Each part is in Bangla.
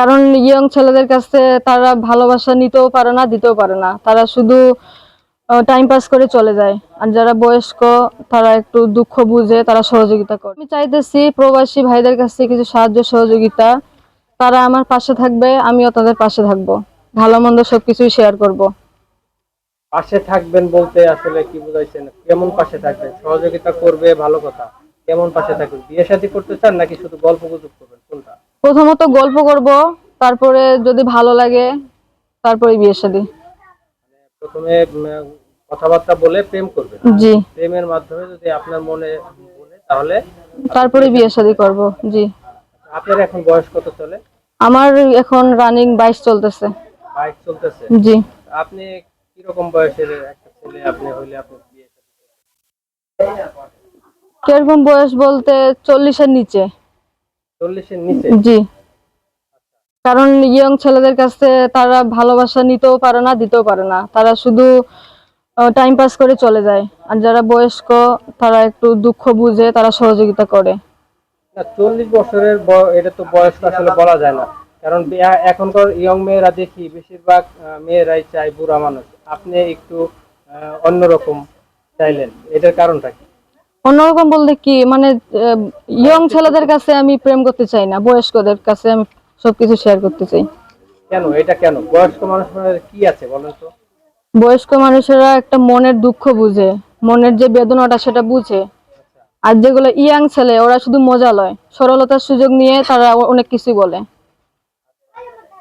কারণ ইয়ং ছেলেদের কাছে তারা ভালোবাসা নিতেও পারে না, দিতেও পারে না। তারা শুধু টাইম পাস করে চলে যায়। আর যারা বয়স্ক, তারা একটু দুঃখ বুঝে তারা সহযোগিতা করে। আমি চাইতেছি প্রবাসী ভাইদের কাছে কিছু সাহায্য, সহযোগিতা। তারা আমার পাশে থাকবে, আমিও তাদের পাশে থাকব। ভালো মন্দ সবকিছুই শেয়ার করব। পাশে থাকবেন বলতে আসলে কি বুঝাইছেন? কেমন পাশে থাকবেন? সহযোগিতা করবে, ভালো কথা। কেমন পাশে থাকবেন? বিয়ে শাদী করতে চান নাকি শুধু গল্প গুজব করবেন? কোনটা? প্রথমত গল্প করব তারপরে যদি ভালো লাগে তারপরে বিয়ে শাদী প্রথমে কথাবার্তা বলে প্রেম করবেন। জি। প্রেমের মাধ্যমে যদি আপনার মনে বলে তাহলে তারপরে বিয়ে শাদী করব জি। আপনার এখন বয়স কত চলে? আমার এখন রানিং বাইশ চলতেছে। বাইক চলতেছে। জি। আপনি কীরকম বয়সের একটা ছেলে আপনি হইলে আপনি বিয়ে শাদী? কীরকম বয়স বলতে চল্লিশের নিচে চল্লিশের নিচে। জি। কারণ ইয়ং ছেলেদের কাছে তারা ভালোবাসা নিতেও পারে না দিতেও পারে না। তারা শুধু টাইম পাস করে চলে যায়। আর যারা বয়স্ক তারা একটু দুঃখ বুঝে তারা সহযোগিতা করে। চল্লিশ বছরের এটা তো বয়স আসলে বলা যায় না। কারণ এখনকার ইয়ং মেয়েরা দেখি বেশিরভাগ মেয়েরাই চায় বুড়া মানুষ। আপনি একটু অন্যরকম চাইলেন। এটার কারণটা কি? অন্যরকম বলতে কি মানে ইয়ং ছেলেদের কাছে আমি প্রেম করতে চাই না বয়স্কদের কাছে আমি সবকিছু শেয়ার করতে চাই। কেন? এটা কেন? বয়স্ক মানুষের কি আছে বলেন তো? বয়স্ক মানুষেরা একটা মনের দুঃখ বুঝে মনের যে বেদনাটা সেটা বুঝে। আর যেগুলো ইয়াং ছেলে ওরা শুধু মজা লয়। সরলতার সুযোগ নিয়ে তারা অনেক কিছু বলে।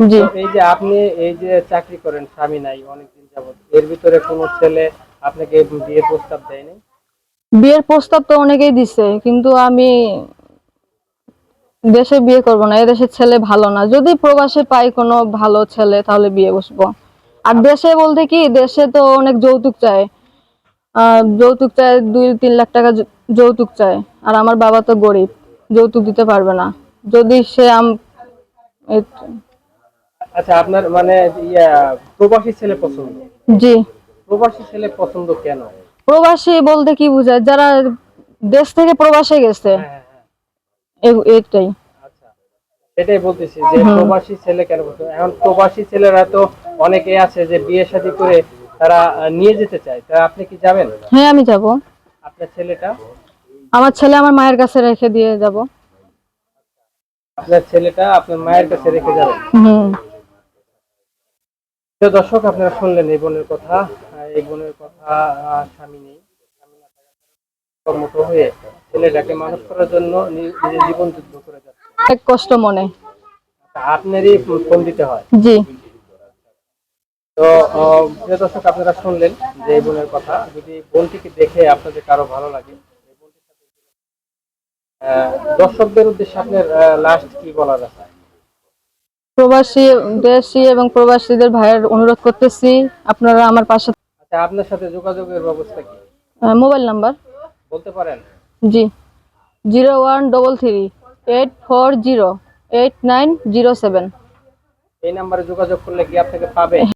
জি। এই যে আপনি এই যে চাকরি করেন স্বামী নাই অনেকদিন যাবত এর ভিতরে কোনো ছেলে আপনাকে বিয়ে প্রস্তাব দেয়নি? বিয়ের প্রস্তাব তো অনেকেই দিছে কিন্তু আমি দেশে বিয়ে করব না এদেশের ছেলে ভালো না। যদি প্রবাসে পাই কোনো ভালো ছেলে তাহলে বিয়ে বসবো। আর দেশে বলতে কি দেশে তো অনেক যৌতুক চায়। যৌতুক চায় দুই তিন লাখ টাকা যৌতুক চায়। আর আমার বাবা তো গরিব যৌতুক দিতে পারবে না। যদি সে আম- আচ্ছা আপনার মানে প্রবাসী ছেলে পছন্দ? জি। প্রবাসী ছেলে পছন্দ কেন? প্রবাসী বলতে কি বোঝায়? যারা দেশ থেকে প্রবাসে গেছে। হ্যাঁ হ্যাঁ হ্যাঁ। এ- এইটাই আচ্ছা এটাই বলতেছি যে প্রবাসী ছেলে কেন পছন্দ? এখন প্রবাসী ছেলেরা তো অনেকে আছে যে বিয়ে শাদী করে তারা নিয়ে যেতে চায়। তা আপনি কি যাবেন? হ্যাঁ আমি যাব। আপনার ছেলেটা? আমার ছেলে আমার মায়ের কাছে রেখে দিয়ে যাব। আপনার ছেলেটা আপনার মায়ের কাছে রেখে যাবেন হুম। প্রিয় দর্শক আপনারা শুনলেন এই বোনের কথা। এই বোনের কথা স্বামী নেই। কর্মঠ হয়ে ছেলেটাকে মানুষ করার জন্য নিজের জীবন যুদ্ধ করে যাচ্ছে। অনেক কষ্ট মনে। আপনারই ফোন দিতে হয়। জি। তো প্রিয় দর্শক আপনারা শুনলেন যে এই বোনের কথা। যদি বোনটিকে দেখে আপনাদের কারও ভালো লাগে দর্শকদের উদ্দেশ্যে আপনার লাস্ট কি বলার আছে? প্রবাসী দেশি এবং প্রবাসীদের ভাইয়ের অনুরোধ করতেছি আপনারা আমার পাশে আচ্ছা আপনার সাথে যোগাযোগের ব্যবস্থা কি? Mobile number. বলতে পারেন। জি। Zero one double three eight four zero eight nine zero seven. এই নাম্বারে যোগাযোগ করলে কি আপনাকে পাবে?